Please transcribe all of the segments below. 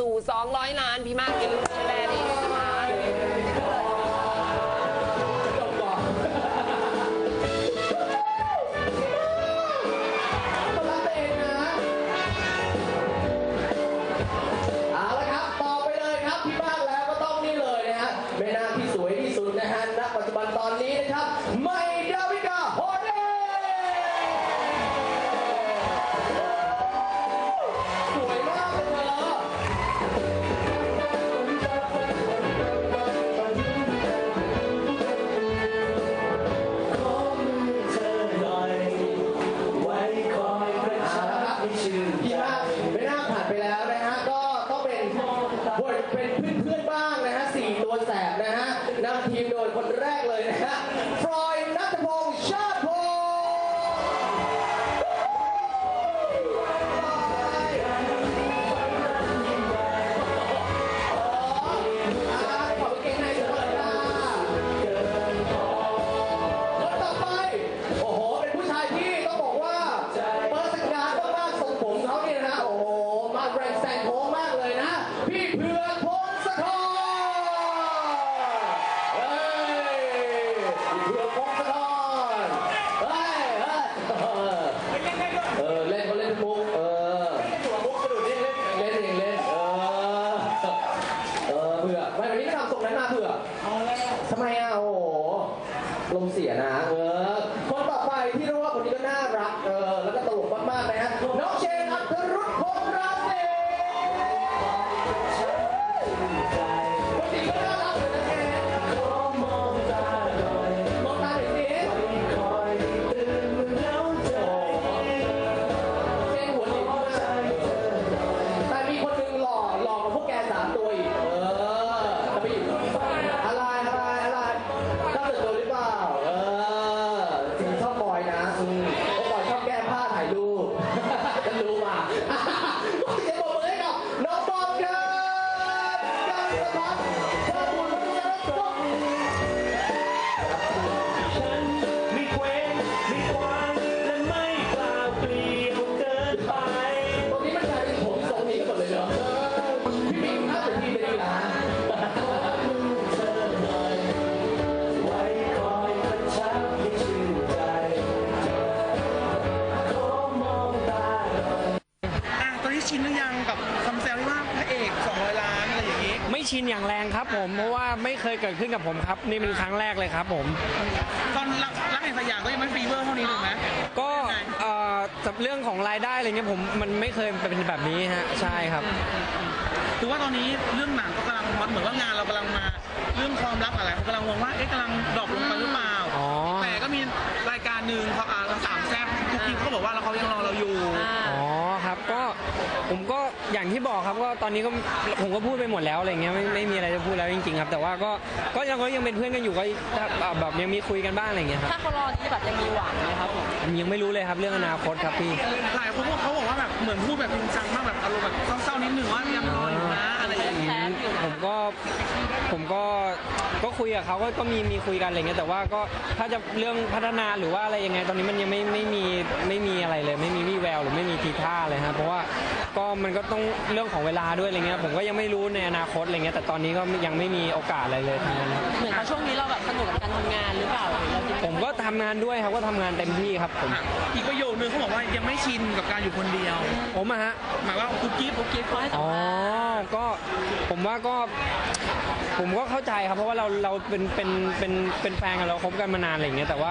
สู่ 200 ล้านพี่มากอย่าลืมแม่นี่นะคะ ถ่ายรูปจะรู้มา อย่างแรงครับผมเพราะว่าไม่เคยเกิดขึ้นกับผมครับ นี่เป็นครั้งแรกเลยครับผม ตอนรักรักแห่งสยามก็ยังไม่ฟีเวอร์เท่านี้ถูกไหมก็เอ่อกับเรื่องของรายได้อะไรเงี้ยผมมันไม่เคยเป็นแบบนี้ฮะใช่ครับ ถือว่าตอนนี้เรื่องหนังก็กำลังฮอตเหมือนว่างานเรากำลังมา เรื่องความรักอะไรเขากำลังมองว่าเอ๊ะกำลังดรอปลงไปหรือเปล่าอ๋อ แต่ก็มีรายการหนึ่งเขาอ่านสามแซ่บทุกทีเขาบอกว่าเขายังรอเราอยู่ อ๋อ ครับ ก็ผมก็อย่างที่บอกครับก็ตอนนี้ก็ผมก็พูดไปหมดแล้วอะไรเงี้ยไม่ไม่มีอะไรจะพูดแล้วจริงๆครับ แต่ว่าก็ก็ยังก็ยังเป็นเพื่อนกันอยู่ก็ถ้าแบบยังมีคุยกันบ้างอะไรเงี้ยครับถ้าเขารอนี่แบบยังมีหวังไหมครับผมยังไม่รู้เลยครับเรื่องอนาคตครับพี่หลายคนเขาบอกว่าแบบเหมือนพูดแบบจริงจังมากแบบอารมณ์แบบเศร้าๆนิดหนึ่งว่ายังรออยู่นะอะไรอย่างนี้แซดอยู่นะผมก็ผมก็ ก็คุยกับเขาก็ก็มีมีคุยกันอะไรเงี้ยแต่ว่าก็ถ้าจะเรื่องพัฒนาหรือว่าอะไรยังไงตอนนี้มันยังไม่ไม่มีไม่มีอะไรเลย ไม่มีวี่แววหรือไม่มีทีท่าเลยฮะเพราะว่า ก็มันก็ต้องเรื่องของเวลาด้วยอะไรเงี้ยผมก็ยังไม่รู้ในอนาคตอะไรเงี้ยแต่ตอนนี้ก็ยังไม่มีโอกาสอะไรเลยทั้งนั้นครับเหมือนเขาช่วงนี้เราแบบสนุกกับการทำงานหรือเปล่าหรือเราจริงๆผมก็ทำงานด้วยครับก็ทำงานเต็มที่ครับผมอะอีกประโยคนึงเขาบอกว่ายังไม่ชินกับการอยู่คนเดียว ผมอะฮะ หมายว่ากุ๊กกิ๊บกุ๊กกิ๊บเขาให้สัมอ๋อ ภาษณ์ ก็ผมว่าก็ผมก็เข้าใจครับ เพราะว่าเราเราเป็นเป็นเป็นเป็นแฟนกันเราคบกันมานานอะไรอย่างเงี้ยแต่ว่า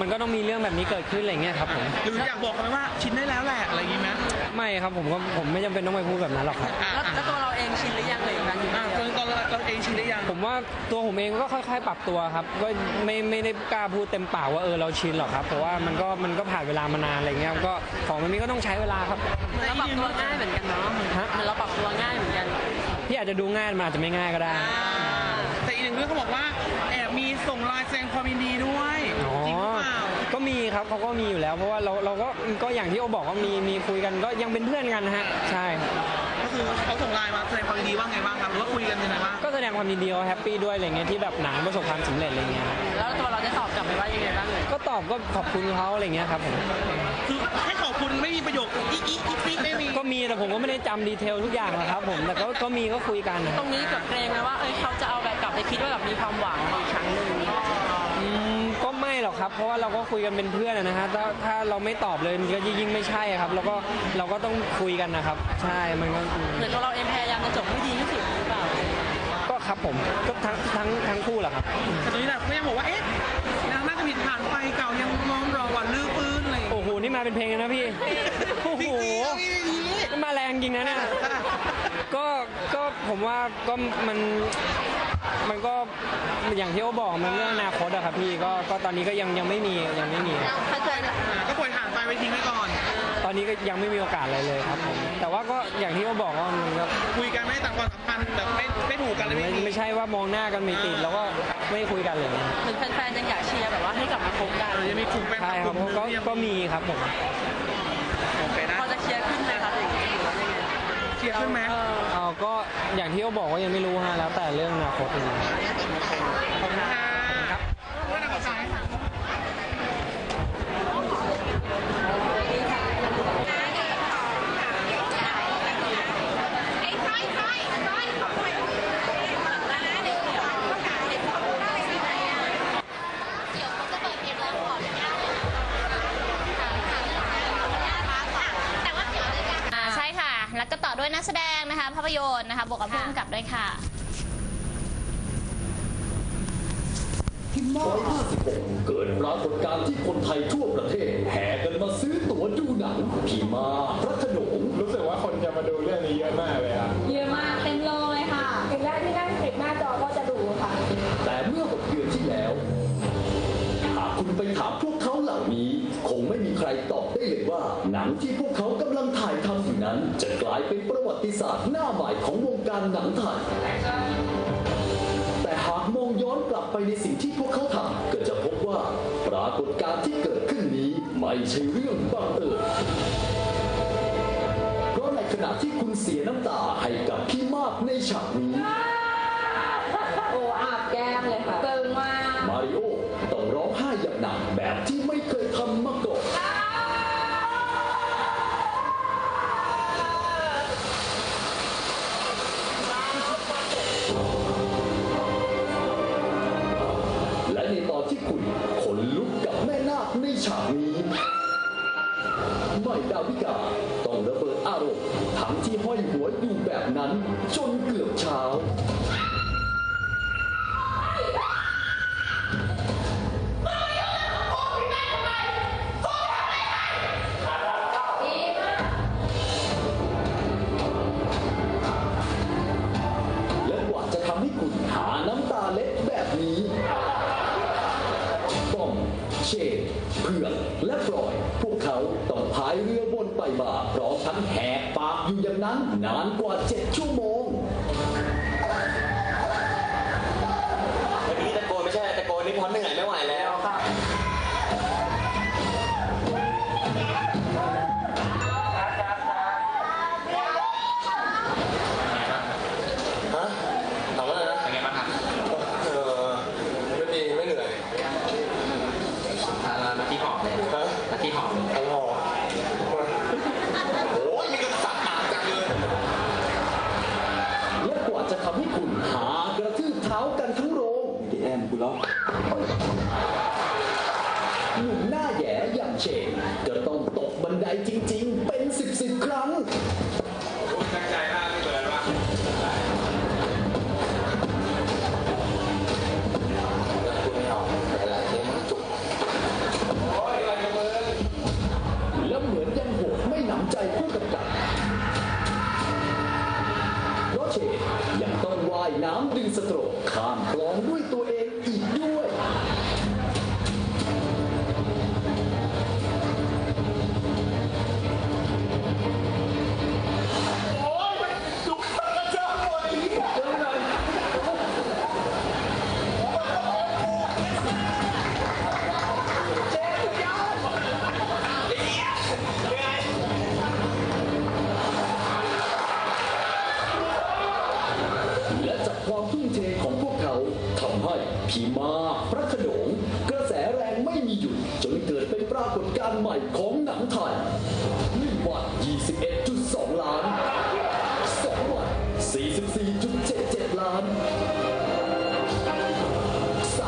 มันก็ต้องมีเรื่องแบบนี้เกิดขึ้นอะไรอย่างเงี้ยครับผม หรืออยากบอกเขาไหมว่าชินได้แล้วแหละอะไรอย่างนี้ไหม ไม่ครับผมก็ผมไม่จำเป็นต้องไปพูดแบบนั้นหรอกครับอะแล้วอะแล้วตัวเราเองชินหรือยังเลยกับการอยู่คนอะเดียวตอนตอนเราเองชินได้ยังผมว่าตัวผมเองก็ค่อยๆปรับตัวครับ ก็ไม่ไม่ได้กล้าพูดเต็มปากว่าเออเราชินหรอกครับ เพราะว่ามันก็มันก็ผ่านเวลามานานอะไรเงี้ยก็ของมันนี้ก็ต้องใช้เวลาครับ เหมือนเราปรับตัวง่ายเหมือนกันเนาะฮะเหมือนเราปรับตัวง่ายเหมือนกันที่อาจจะดูง่ายมันอาจจะไม่ง่ายก็ได้แต่อีกหนึ่งเรื่องเขาบอกว่าแอบมีส่งไลน์แสดงความยินดีด้วย มีครับเขาก็มีอยู่แล้วเพราะว่าเราเราก็ก็อย่างที่โอบอกว่ามีมีคุยกันก็ยังเป็นเพื่อนกันนะฮะใช่ครับก็คือเขาส่งไลน์มาแสดงความยินดีว่าไงบ้างครับหรือว่าคุยกันยังไงบ้างก็แสดงความยินดีเขาแฮปปี้ด้วยอะไรเงี้ยที่แบบหนังประสบความสำเร็จอะไรเงี้ยครับแล้วตัวเราได้ตอบกลับไปว่ายังไงบ้างเลยก็ตอบก็ขอบคุณเขาอะไรเงี้ยครับผมคือให้ขอบคุณไม่มีประโยคอีอีอีอีไม่มีก็มีแต่ผมก็ไม่ได้จำดีเทลทุกอย่างหรอกครับผมแต่ก็ก็มีก็คุยกันนะคตรับรงนี้กับเกรง เพราะว่าเราก็คุยกันเป็นเพื่อนอะนะฮะถ้าถ้าเราไม่ตอบเลยมันก็ยิ่งไม่ใช่ครับเราก็เราก็ต้องคุยกันนะครับ ใช่มันก็อืมเหมือนตัวเราเองพยายามจะจบให้ดีที่สุดหรือเปล่าก็ครับผมก็ทั้งทั้งทั้งคู่แหละครับ แต่ตอนนี้แบบก็ยังบอกว่า เอ๊ะนางน่าจะผิดผ่านไปเก่ายังมองรอวันลื้อฟื้นอะไรอย่างเงี้ยโอ้โห นี่มาเป็นเพลงเลยนะพี่ โอ้โหจริงๆเอาอย่างนี้มาแรงจริงนะเนี่ย ก็ก็ผมว่าก็มัน มันก็อย่างที่เขาบอกมันเรื่องอนาคตอะครับพี่ก็ก็ตอนนี้ก็ยังยังไม่มียังไม่มีเข้าใจอ่าก็ปล่อยผ่านไปไปทิ้งไว้ก่อนตอนนี้ก็ยังไม่มีโอกาสอะไรเลยครับผมแต่ว่าก็อย่างที่เขาบอกว่ามันก็คุยกันไม่ต่างความสัมพันธ์แบบไม่ไม่ถูกกันเลยไม่ไม่มีไม่ใช่ว่ามองหน้ากันไม่ติดแล้วก็ไม่คุยกันเลยนะเหมือนแฟนๆยังอยากเชียร์แบบว่าให้กลับมาคบกัน เออยังมีกลุ่มแฟนคใช่ลับคกรับลุ่มหก็นึงที่ยังก็มีครับผม โอเคนะ พอจะเคลียร์ขึ้นไหมคะ เคลียร์ขึ้นไหม เออ เอาก็อย่างที่เขาบอกว่ายังไม่รู้ฮะแล้วแต่เรื่องอนาคตเองขอบคุณค่ะค ด้วยนักแสดงนะคะ ภาพยนตร์นะคะ บวกกับผู้กำกับด้วยค่ะร้อยห้าสิบหกเกิดปรากฏการณ์ที่คนไทยทั่วประเทศ แห่กันมาซื้อตั๋วดูหนังพี่มาพระโขนงรู้สึกว่าคนจะมาดูเรื่องนี้เยอะมากเลยครับ เยอะมากเต็มโรงเลยค่ะ ถึงแรกที่นั่งติดหน้าจอก็จะดูค่ะ แต่เมื่อหกเดือนที่แล้ว หากคุณไปถามพวกเขาเหล่านี้ คงไม่มีใครตอบได้เลยว่า หนังที่พวกเขากำลังถ่ายทำอยู่ นั้นจะกลายเป็นประวัติศาสตร์หน้าใหม่ของวงการหนังไทย แต่หากมองย้อนกลับไปในสิ่งที่พวกเขาทำก็จะพบว่าปรากฏการณ์ที่เกิดขึ้นนี้ไม่ใช่เรื่องบังเอิญเพราะในขณะที่คุณเสียน้ำตาให้กับพี่มากในฉากนี้ นั้นนานกว่าเจ็ดชั่วโมง เมื่อกี้ตะโกนไม่ใช่ตะโกนนี่เพราะเหนื่อยไม่ไหวแล้วครับฮะถามว่าอะไรนะเป็นไงบ้างครับเออไม่ดีไม่เหนื่อยมาที่หอมเลยฮะมาที่หอมทั้งห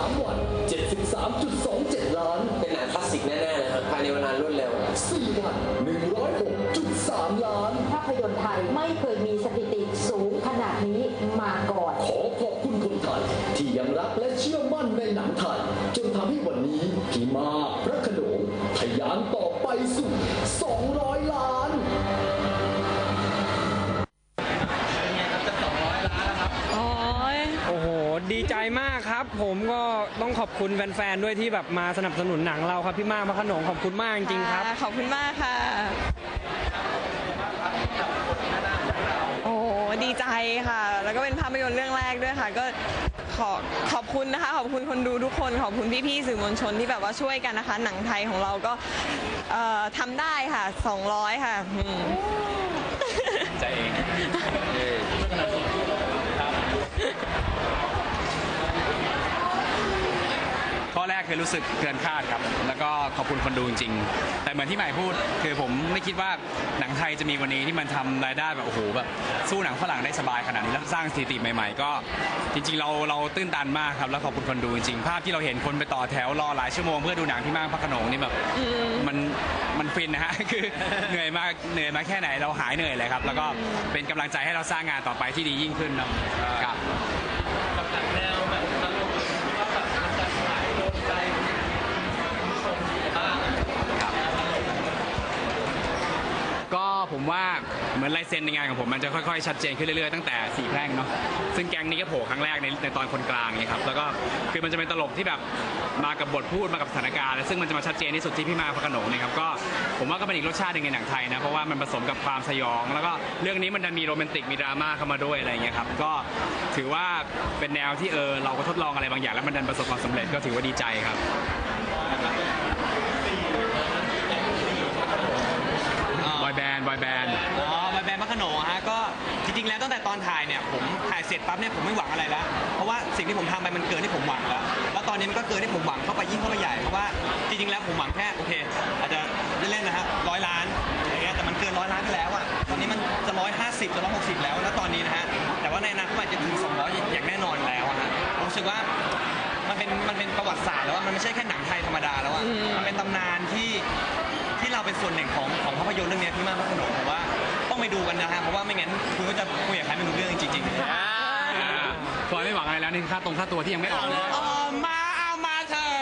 3 วัน 73.27 ล้าน เป็นหนังคลาสสิกแน่ๆเลยครับภายในเวลารวดเร็ว 4 วัน 106.3 ล้าน ภาพยนตร์ไทยไม่เคยมีสถิติสูงขนาดนี้มาก่อน ขอขอบคุณคนไทย ที่ยังรักและเชื่อมั่นในหนังไทย จนทำให้วันนี้พีมาพระโขนงทะยานต่อไปสู่200 ผมก็ต้องขอบคุณแฟนๆด้วยที่แบบมาสนับสนุนหนังเราครับพี่มากพระขนงขอบคุณมากจริงๆครับขอบคุณมากค่ะ โอ้โหดีใจค่ะ แล้วก็เป็นภาพยนตร์เรื่องแรกด้วยค่ะ ก็ขอขอบคุณนะคะ ขอบคุณคนดูทุกคน ขอบคุณพี่ๆสื่อมวลชนที่แบบว่าช่วยกันนะคะ หนังไทยของเราก็เอ่อทำได้ค่ะ 200 ค่ะอืม ใจเอง อแรกคือรู้สึกเกินคาดครับ แล้วก็ขอบคุณคนดูจริงๆแต่เหมือนที่ใหม่พูด คือผมไม่คิดว่าหนังไทยจะมีวันนี้ที่มันทำรายได้แบบโอ้โหแบบสู้หนังฝรั่งได้สบายขนาดนี้แล้วสร้างสถิติใหม่ๆ ก็จริง ๆ เราเราตื้นตันมากครับแล้วขอบคุณคนดูจริงๆภาพที่เราเห็นคนไปต่อแถวรอหลายชั่วโมงเพื่อดูหนังที่มากพระโขนงนี่แบบมันมันฟินนะฮะคือเหนื่อยมากเหนื่อยมาแค่ไหนเราหายเหนื่อยเลยครับ แล้วก็เป็นกำลังใจให้เราสร้างงานต่อไปที่ดียิ่งขึ้นเนาะครับก็ ก็ผมว่าเหมือนลายเซ็นในงานของผมมันจะค่อยๆชัดเจนขึ้นเรื่อยๆตั้งแต่สี่แพร่งเนาะซึ่งแก๊งนี้ก็โผล่ครั้งแรกในในตอนคนกลางเนี่ยครับแล้วก็คือมันจะเป็นตลกที่แบบมากับบทพูดมากับสถานการณ์และซึ่งมันจะมาชัดเจนที่สุดที่พี่มาพระโขนงเนี่ยครับก็ผมว่าก็เป็นอีกรสชาติหนึ่งในหนังไทยนะเพราะว่ามันผสมกับความสยอง แล้วก็เรื่องนี้มันดันมีโรแมนติกมีดราม่าเข้ามาด้วยอะไรอย่างเงี้ยครับก็ถือว่าเป็นแนวที่เออเราก็ทดลองอะไรบางอย่าง แล้วมันดันประสบความสำเร็จก็ถือว่าดีใจครับ บ อยแบนด์บอยแบนด์ อ๋อบอยแบนด์พระโขนงอะฮะก็จริงๆแล้วตั้งแต่ตอนถ่ายเนี่ยผมถ่ายเสร็จปั๊บเนี่ยผมไม่หวังอะไรแล้วเพราะว่าสิ่งที่ผมทำไปมันเกินที่ผมหวังแล้วแล้วตอนนี้มันก็เกินที่ผมหวังเข้าไปยิ่งเข้าไปใหญ่เพราะว่าจริงๆแล้วผมหวังแค่โอเค อาจจะเล่นๆนะฮะร้อยล้านอย่างเงี้ยแต่มันเกินร้อยล้านไปแล้วอะตอนนี้มันจะร้อยห้าสิบจะร้อยหกสิบแล้วแล้วตอนนี้นะฮะแต่ว่าในอนาคตมันจะถึงสองร้อยอย่างแน่นอนแล้วอะฮะผมรู้สึกว่ามันเป็นมันเป็นประวัติศาสตร์แล้วว่ามันไม่ใช่แค่หนังไทยธรรมดาแล้วอะมันเป็นตำนานที่ที่ เราเป็นส่วนหนึ่งของของภาพยนตร์เรื่องนี้พี่มากพระโขนงผมว่าต้องไปดูกันนะฮะเพราะว่าไม่งั้นคุณก็จะคุยกับใครไม่รู้เรื่องจริงๆอ่าฟอยไม่หวังอะไรแล้วนี่ค่าตรงค่าตัวที่ยังไม่ออกเลย เออมาเอามาเถอะ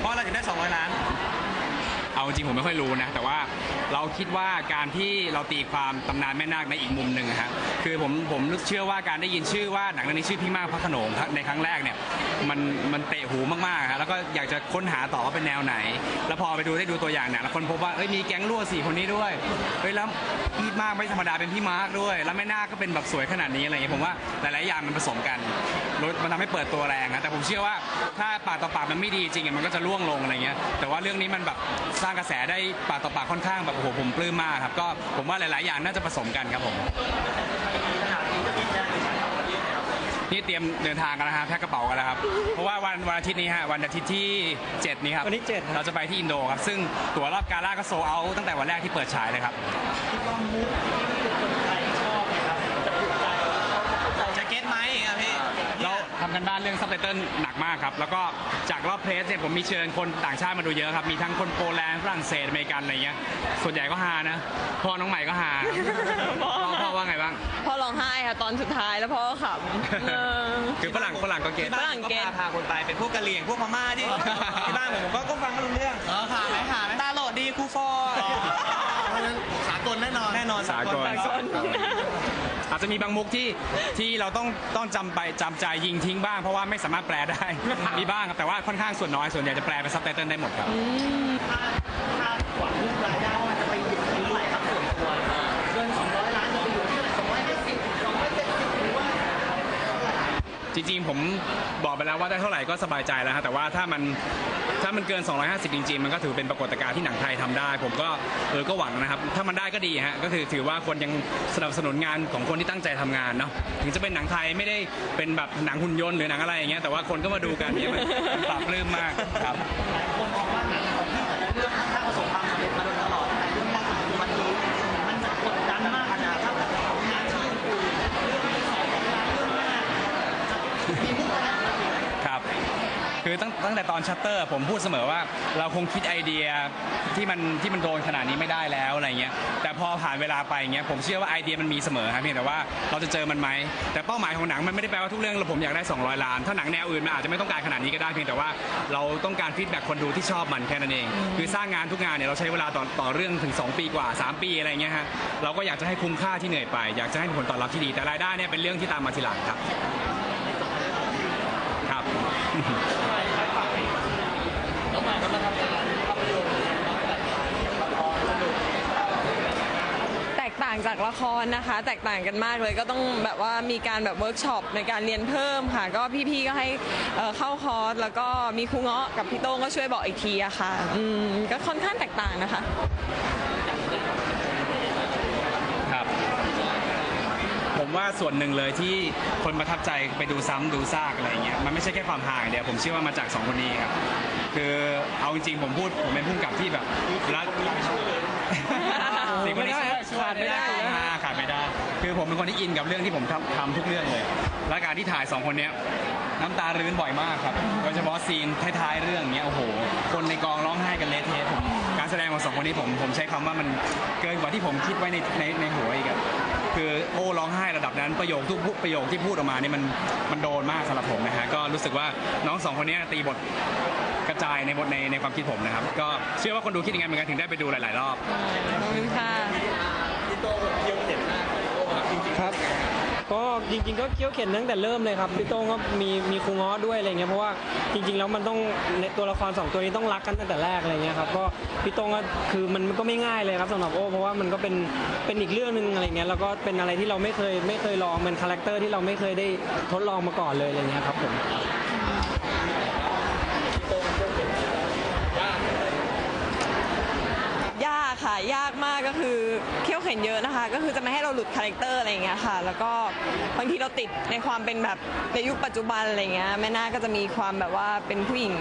เพราะอะไรถึงได้ 200 ล้าน เอา จริงผมไม่ค่อยรู้นะ แต่ว่าเราคิดว่าการที่เราตีความตำนานแม่นาคในอีกมุมหนึ่งอะฮะคือผมผมเชื่อว่าการได้ยินชื่อว่าหนังเรื่องนี้ชื่อพี่มากพระโขนงในครั้งแรกเนี่ยมันมันเตะหูมากๆฮะแล้วก็อยากจะค้นหาต่อว่าเป็นแนวไหน แล้วพอไปดูได้ดูตัวอย่างหนังแล้วคนพบว่าเอ้ยมีแก๊งรั่วสี่คนนี้ด้วยเฮ้ยแล้วพี่มากไม่ธรรมดาเป็นพี่มาร์คด้วย แล้วแม่นาคก็เป็นแบบสวยขนาดนี้อะไรอย่างเงี้ยผมว่าหลายๆอย่างมันผสมกันมันทำให้เปิดตัวแรงนะแต่ผมเชื่อว่าถ้าปากต่อปากมันไม่ดีจริงมันก็จะล่วงลงอะไรเงี้ยแต่ว่าเรื่องนี้มันแบบสร้างกระแสได้ปากต่อปากค่อนข้างแบบโอ้โหผมปลื้มมากครับก็ผมว่าหลาย ๆ อย่างน่าจะผสมกันครับผมนี่เตรียมเดินทางกันแล้วฮะแพ็คกระเป๋ากันแล้วครับ เพราะว่าวันวันอาทิตย์นี้ฮะวันอาทิตย์ที่ 7 นี้ครับวันที่7ครับ เราจะไปที่อินโดครับ ซึ่งตั๋วรอบการล่าก็โซเอาตั้งแต่วันแรกที่เปิดฉายเลยครับจะเก็ตไหมอะพี่ เราทำกันบ้านเรื่องซับไตเติลหนักมากครับ แล้วก็จากรอบเพลสเนี่ยผมมีเชิญคนต่างชาติมาดูเยอะครับ มีทั้งคนโปแลนด์ฝรั่งเศสอเมริกันอะไรเงี้ย ส่วนใหญ่ก็ฮานะพ่อน้องใหม่ก็ฮาพ่อพ่อว่าไงบ้าง พ่อร้องไห้ค่ะตอนสุดท้ายแล้วพ่อก็ขำเออ คือฝรั่งฝรั่งก็เก็ต ฝรั่งเกณฑ์พาพาคนไปเป็นพวกกะเหรี่ยงพวกพม่าที่ที่บ้านผมผมก็ก็ฟังก็รู้เรื่องเออหาไหมหาไหมตาโหลดดีครูฟอร์เพราะฉะนั้นสากลแน่นอน แน่นอนสากล อาจจะมีบางมุกที่ที่เราต้องต้องจำไปจำใจยิงทิ้งบ้าง เพราะว่าไม่สามารถแปลได้ มีบ้างครับแต่ว่าค่อนข้างส่วนน้อยส่วนใหญ่จะแปลเป็นซับไตเติลได้หมดครับจริงๆผมบอกไปแล้วว่าได้เท่าไหร่ก็สบายใจแล้วฮะแต่ว่าถ้ามัน ถ้ามันเกิน 250 จริงๆ มันก็ถือเป็นปรากฏการณ์ที่หนังไทยทำได้ ผมก็เออก็หวังนะครับ ถ้ามันได้ก็ดีฮะก็คือถือว่าคนยังสนับสนุนงานของคนที่ตั้งใจทำงานเนาะถึงจะเป็นหนังไทยไม่ได้เป็นแบบหนังหุ่นยนต์หรือหนังอะไรอย่างเงี้ยแต่ว่าคนก็มาดูกันเนี่ยมันมันปรับปลื้มมากครับ คนมองว่าหนังของพี่แต่ละเรื่อง คือตั้งตั้งแต่ตอนชัตเตอร์ ผมพูดเสมอว่า เราคงคิดไอเดียที่มันที่มันโดนขนาดนี้ไม่ได้แล้วอะไรเงี้ยแต่พอผ่านเวลาไปเงี้ยผมเชื่อว่าไอเดียมันมีเสมอครับเพียงแต่ว่าเราจะเจอมันไหมแต่เป้าหมายของหนังมันไม่ได้แปลว่าทุกเรื่องเราผมอยากได้ 200 ล้าน ถ้าหนังแนวอื่นมันอาจจะไม่ต้องการขนาดนี้ก็ได้เพียงแต่ว่าเราต้องการฟีดแบ็กคนดูที่ชอบมันแค่นั้นเอง คือสร้างงานทุกงานเนี่ยเราใช้เวลาต่อต่อเรื่องถึง 2 ปีกว่า 3 ปีอะไรเงี้ยฮะเราก็อยากจะให้คุ้มค่าที่เหนื่อยไปอยากจะให้ผลตอบรับที่ดี แต่รายได้เนี่ยเป็นเรื่องที่ตามมาทีหลังครับครับ แตกต่างจากละครนะคะ แตกต่างกันมากเลยก็ต้องแบบว่ามีการแบบเวิร์กช็อปในการเรียนเพิ่มค่ะ ก็พี่ๆก็ให้เอ่อเข้าคอร์สแล้วก็มีครูเงาะกับพี่โต้งก็ช่วยบอกอีกทีอะค่ะอืมก็ค่อนข้างแตกต่างนะคะ ครับ ผมว่าส่วนหนึ่งเลยที่คนประทับใจไปดูซ้ำดูซากอะไรเงี้ยมันไม่ใช่แค่ความห่างเดียวผมเชื่อว่ามาจากสองคนนี้ครับคือเอาจริงๆผมพูดผมเป็นผู้กำกับที่แบบรัก สิ่งคนนี้ไม่ได้ฮะช่วยขาดไม่ได้นะอ่าขาดไม่ได้ คือผมเป็นคนที่อินกับเรื่องที่ผมทำทำทุกเรื่องเลย และการที่ถ่ายสองคนเนี้ยน้ำตารื้นบ่อยมากครับ โดยเฉพาะซีนท้ายๆเรื่องเนี้ยโอ้โห คนในกองร้องไห้กันเละเทะผมการแสดงของสองคนนี้ผมผมใช้คำว่ามันเกินกว่าที่ผมคิดไว้ในในในหัวอีกอะคือโอ้ร้องไห้ระดับนั้นประโยคทุกประโยคที่พูดออกมานี่มันมันโดนมากสำหรับผมนะฮะก็รู้สึกว่าน้องสองคนเนี้ยตีบทกระจายในบทในในความคิดผมนะครับ ก็เชื่อว่าคนดูคิดยังไงเหมือนกันถึงได้ไปดูหลาย ๆ รอบ ขอบคุณค่ะครับ ก็จริงๆก็เคี้ยวเข็นตั้งแต่เริ่มเลยครับพี่โต้งก็มีมีครูง้อด้วยอะไรเงี้ยเพราะว่าจริง ๆ แล้วมันต้องในตัวละครสองตัวนี้ต้องรักกันตั้งแต่แรกอะไรเงี้ยครับก็พี่โต้งก็คือมันก็ไม่ง่ายเลยครับสำหรับโอ้เพราะว่ามันก็เป็นเป็นอีกเรื่องหนึ่งอะไรเงี้ยแล้วก็เป็นอะไรที่เราไม่เคยไม่เคยลองเป็นคาแรคเตอร์ที่เราไม่เคยได้ทดลองมาก่อนเลยอะไรเงี้ยครับผมยากค่ะยากมากก็คือ เขี้ยวเข็นเยอะนะคะ ก็คือจะไม่ให้เราหลุดคาแรคเตอร์อะไรอย่างเงี้ยค่ะ แล้วก็บางทีเราติดในความเป็นแบบในยุคปัจจุบันอะไรเงี้ยแม่นาคก็จะมีความแบบว่าเป็นผู้หญิง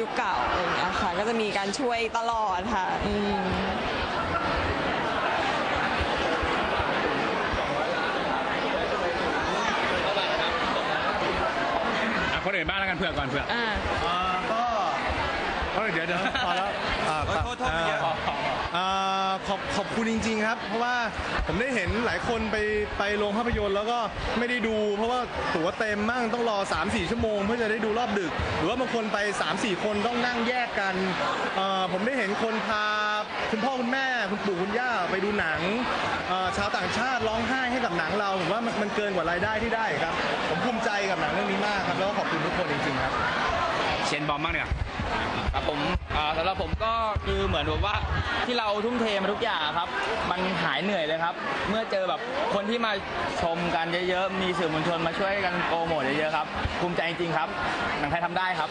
ยุคเก่าอะไรอย่างเงี้ยค่ะ ก็จะมีการช่วยตลอดค่ะอืมอะคนอื่นบ้างแล้วกันเผื่อก่อนเผื่ออ่าก็เอ้ยเดี๋ยวเดี๋ยวพอแล้วอ่าโทษโทษโทษอ่าอ่า ขอบขอบคุณจริง ๆ ครับ เพราะว่าผมได้เห็นหลายคนไปไปโรงภาพยนตร์แล้วก็ไม่ได้ดู เพราะว่าตั๋วเต็มมั่งต้องรอ 3-4 ชั่วโมง เพื่อจะได้ดูรอบดึก หรือว่าบางคนไป 3-4 คนต้องนั่งแยกกันเอ่อผมได้เห็นคนพาคุณพ่อคุณแม่คุณปู่คุณย่าไปดูหนังเอ่อชาวต่างชาติร้องไห้ให้กับหนังเราผมว่ามันมันเกินกว่ารายได้ที่ได้ครับ ผมภูมิใจกับหนังเรื่องนี้มากครับแล้วก็ขอบคุณทุกคนจริงๆครับ เชนบอมบ้างเนี่ยครับผมอ่าสำหรับผมก็คือเหมือนแบบว่าที่เราทุ่มเทมาทุกอย่างครับ มันหายเหนื่อยเลยครับ เมื่อเจอแบบคนที่มาชมกันเยอะๆ มีสื่อมวลชนมาช่วยกันโปรโมทเยอะๆครับ ภูมิใจจริงๆครับหนังไทยทำได้ครับ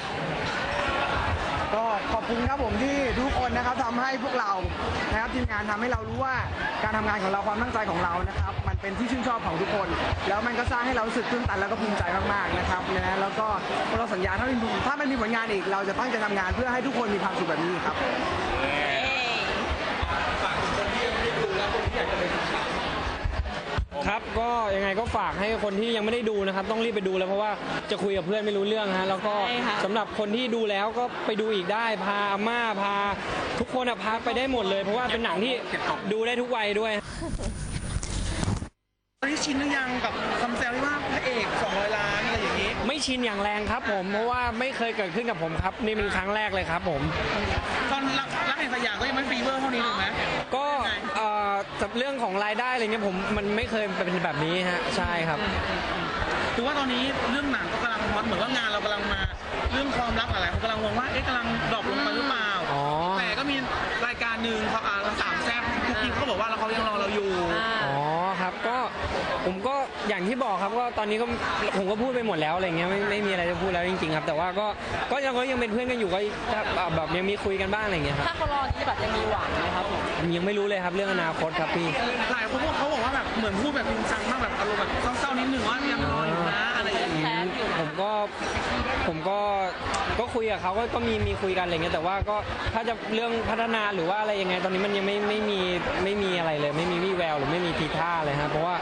ก็ขอบคุณครับผมที่ทุกคนนะครับทำให้พวกเรานะครับทีมงานทำให้เรารู้ว่าการทำงานของเราความตั้งใจของเรานะครับ มันเป็นที่ชื่นชอบของทุกคน แล้วมันก็สร้างให้เรารู้สึกตื้นตันแล้วก็ภูมิใจมากๆนะครับนะแล้วก็เราสัญญาถ้ามันถ้ามันมีผลงานอีกเราจะตั้งใจทำงานเพื่อให้ทุกคนมีความสุขแบบนี้ครับ ครับก็ยังไงก็ฝากให้คนที่ยังไม่ได้ดูนะครับ ต้องรีบไปดูแล้วเพราะว่าจะคุยกับเพื่อนไม่รู้เรื่องฮะแล้วก็ใช่ค่ะ สำหรับคนที่ดูแล้วก็ไปดูอีกได้พาอาม่าพา ทุกคนอะพาไปได้หมดเลย เพราะว่าเป็นหนังที่ดูได้ทุกวัยด้วย ตอนนี้ชินหรือยังกับคำแซวที่ว่าพระเอก200ล้านอะไรอย่างนี้ ไม่ชินอย่างแรงครับผม เพราะว่าไม่เคยเกิดขึ้นกับผมครับ นี่เป็นครั้งแรกเลยครับผม ตอนรักรักแห่งสยามก็ยังไม่ฟีเวอร์เท่านี้ถูกไหม ก็เอ่อกับ เรื่องของรายได้อะไรเงี้ยผมมันไม่เคยเป็นแบบนี้ฮะใช่ครับ ถือว่าตอนนี้เรื่องหนังก็กำลังฮอตเหมือนว่างานเรากำลังมา เรื่องความรักอะไรเขากำลังมองว่าเอ๊ะกำลังดรอปลงไปหรือเปล่าอ๋อ แต่ก็มีรายการหนึ่งเขาอ่าสามแซ่บทุกทีเขาบอกว่าเราเขายังรอเราอยู่อ๋อครับ ก็ผมก็อย่างที่บอกครับก็ตอนนี้ก็ผมก็พูดไปหมดแล้วอะไรเงี้ยไม่ไม่มีอะไรจะพูดแล้วจริงๆครับ แต่ว่าก็ก็ยังก็ยังเป็นเพื่อนกันอยู่ก็ถ้าแบบยังมีคุยกันบ้างอะไรเงี้ยครับถ้าเขารอนี่แบบยังมีหวังไหมครับผมยังไม่รู้เลยครับเรื่องอนาคตครับพี่หลายคนบอกเขาบอกว่าแบบเหมือนพูดแบบจริงจังมากแบบอารมณ์แบบเศร้าๆนิดนึงว่ายังรออยู่นะอะไรอย่างเงี้ยผมก็ผมก็ ก็คุยกับเขาก็ก็มีมีคุยกันอะไรเงี้ยแต่ว่าก็ถ้าจะเรื่องพัฒนาหรือว่าอะไรยังไงตอนนี้มันยังไม่ไม่มีไม่มีอะไรเลย ไม่มีวี่แววหรือไม่มีทีท่าเลยฮะเพราะว่า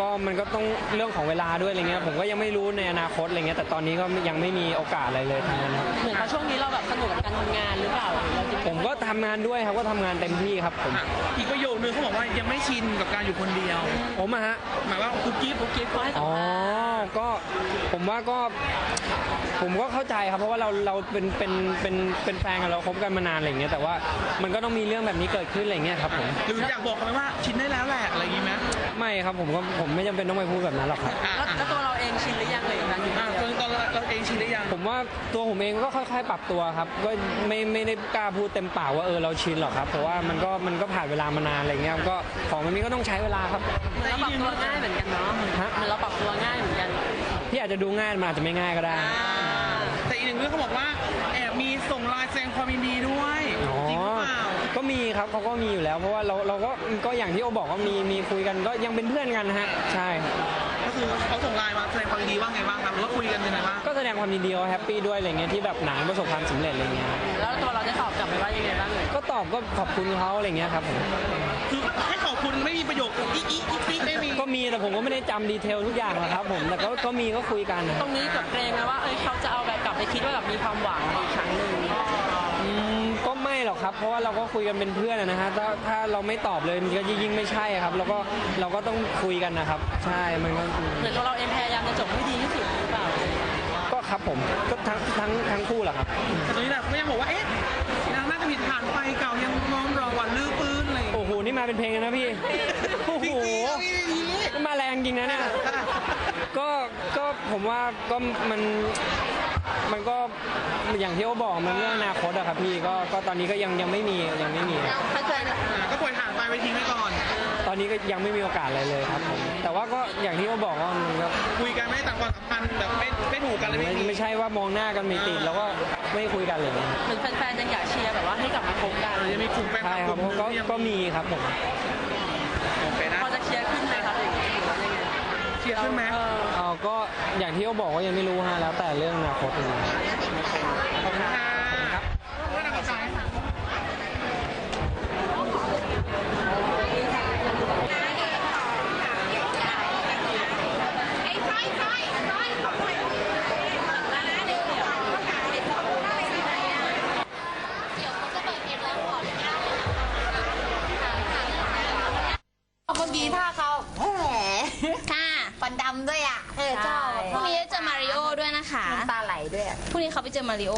ก็มันก็ต้องเรื่องของเวลาด้วยอะไรเงี้ยผมก็ยังไม่รู้ในอนาคตอะไรเงี้ยแต่ตอนนี้ก็ยังไม่มีโอกาสอะไรเลยทั้งนั้นครับเหมือนกับช่วงนี้เราแบบสนุกกับการทำงานหรือเปล่าหรือเราจริงผมก็ทำงานด้วยครับก็ทำงานเต็มที่ครับผมอีกประโยคนึงเขาบอกว่ายังไม่ชินกับการอยู่คนเดียวผมอะฮะหมายว่ากุ๊กกิ๊บกุ๊กกิ๊บเขาให้สัมอ๋อภาษณ์ ก็ผมว่าก็ผมก็เข้าใจครับเพราะว่าเราเราเป็นเป็นเป็นเป็นแฟนกันเราคบกันมานานอะไรอย่างเงี้ยแต่ว่ามันก็ต้องมีเรื่องแบบนี้เกิดขึ้นอะไรอย่างเงี้ยครับผมหรืออยากบอกเขาไหมว่าชินได้แล้วแหละอะไรอย่างงี้ไหมไม่ครับผมก็ผมไม่จำเป็นต้องไปพูดแบบนั้นหรอกครับแล้วแล้วตัวเราเองชินหรือยังเลยกับการอยู่คนอ่าเดียว ชินหรือยัง ผมว่าตัวผมเองก็ค่อยๆ ปรับตัวครับ ก็ไม่ไม่ได้กล้าพูดเต็มปากว่าเออเราชินหรอกครับ เพราะว่ามันก็มันก็ผ่านเวลามานานอะไรเงี้ยก็ของมันนี้ก็ต้องใช้เวลาครับ เหมือนเราปรับตัวง่ายเหมือนกันเนาะเหมือนฮะ เหมือนเราปรับตัวง่ายเหมือนกันพี่อาจจะดูง่ายมันอาจจะไม่ง่ายก็ได้แต่อีกหนึ่งเรื่องเขาบอกว่าแอบมีส่งไลน์แสดงความยินดีด้วย อ๋อจริงหรือเปล่า ก็มีครับเขาก็มีอยู่แล้ว เพราะว่าเราเราก็ก็อย่างที่โอบอกว่ามีมีคุยกันก็ยังเป็นเพื่อนกันนะฮะ ใช่ ก็คือเขาส่งไลน์มาแสดงความยินดีว่าไงบ้างครับหรือว่าคุยกันยังไงบ้างก็แสดงความยินดีว่าแฮปปี้ด้วยอะไรเงี้ยที่แบบหนังประสบความสำเร็จอะไรเงี้ยแล้วตัวเราได้ตอบกลับไปว่ายังไงบ้างเลยก็ตอบก็ขอบคุณเขาอะไรเงี้ยครับผมคือให้ขอบคุณไม่มีประโยคอีอีอีอีไม่มีก็มีแต่ผมก็ไม่ได้จำดีเทลทุกอย่างหรอกครับผมแต่ก็ก็มีก็คุยกันนะตรงนี้กับเกรงไหมว่าเอ้ยเขาจะเอาแบบกลับไปคิดว่าแบบมีความหวังอีกครั้งหนึ่งอืมก็ไม่ หรอกครับ เพราะว่าเราก็คุยกันเป็นเพื่อนอะนะฮะถ้าถ้าเราไม่ตอบเลยมันก็ยิ่งไม่ใช่ครับเราก็เราก็ต้องคุยกันนะครับ ใช่มันก็เหมือนตัวเราเองพยายามจะจบให้ดีที่สุดหรือเปล่าก็ครับผมก็ทั้งทั้งทั้งคู่แหละครับ แต่ตรงนี้แหละเขายังบอกว่าเอ๊ะนางน่าจะผิดผ่านไปเก่ายังน้อมรอวันลื้อปืนอะไรอย่างโอ้เงี้ยโหนี่มาเป็นเพลงเลยนะพี่โอ้โหมาแรงจริงนะเนี่ย ก็ ก็ผมว่าก็มัน มันก็อย่างที่เขาบอกมันเรื่องอนาคตอะครับพี่ก็ก็ตอนนี้ก็ยังยังไม่มียังไม่มี เข้าใจอ่าก็ปล่อยผ่านไปไปทิ้งไว้ก่อน ตอนนี้ก็ยังไม่มีโอกาสอะไรเลยครับผมแต่ว่าก็อย่างที่เขาบอกว่ามันก็คุยกันไม่ได้ต่างความสัมพันธ์แบบไม่ไม่ถูกกันเลยไม่ไม่มีไม่ใช่ว่ามองหน้ากันไม่ติดแล้วก็ไม่คุยกันเลยเหมือนแฟนๆยังอยากเชียร์แบบว่าให้กลับมาคบกัน เออยังมีกลุ่มแฟนคใช่ลับคกรับลุ่มหนึงก็ที่ยังก็มีครับผม โอเคนะ พอจะเคลียร์ขึ้นไหมครับอย่างนี้ คลียร์ขึ้นไหมเออเออก็อย่างที่เขาบอกว่ายังไม่รู้ฮะแล้วแต่เรื่องอนาคตเลยขอบคุณค่ะเรื่องอะไรกัน เมื่อกี้ถ้าเขาแหม ค่ะ ฟันดำด้วยอะ เออชอบ พรุ่งนี้จะเจอมาริโอด้วยนะคะ น้ำตาไหลด้วยอะ พรุ่งนี้ เขาไปเจอมาริโอ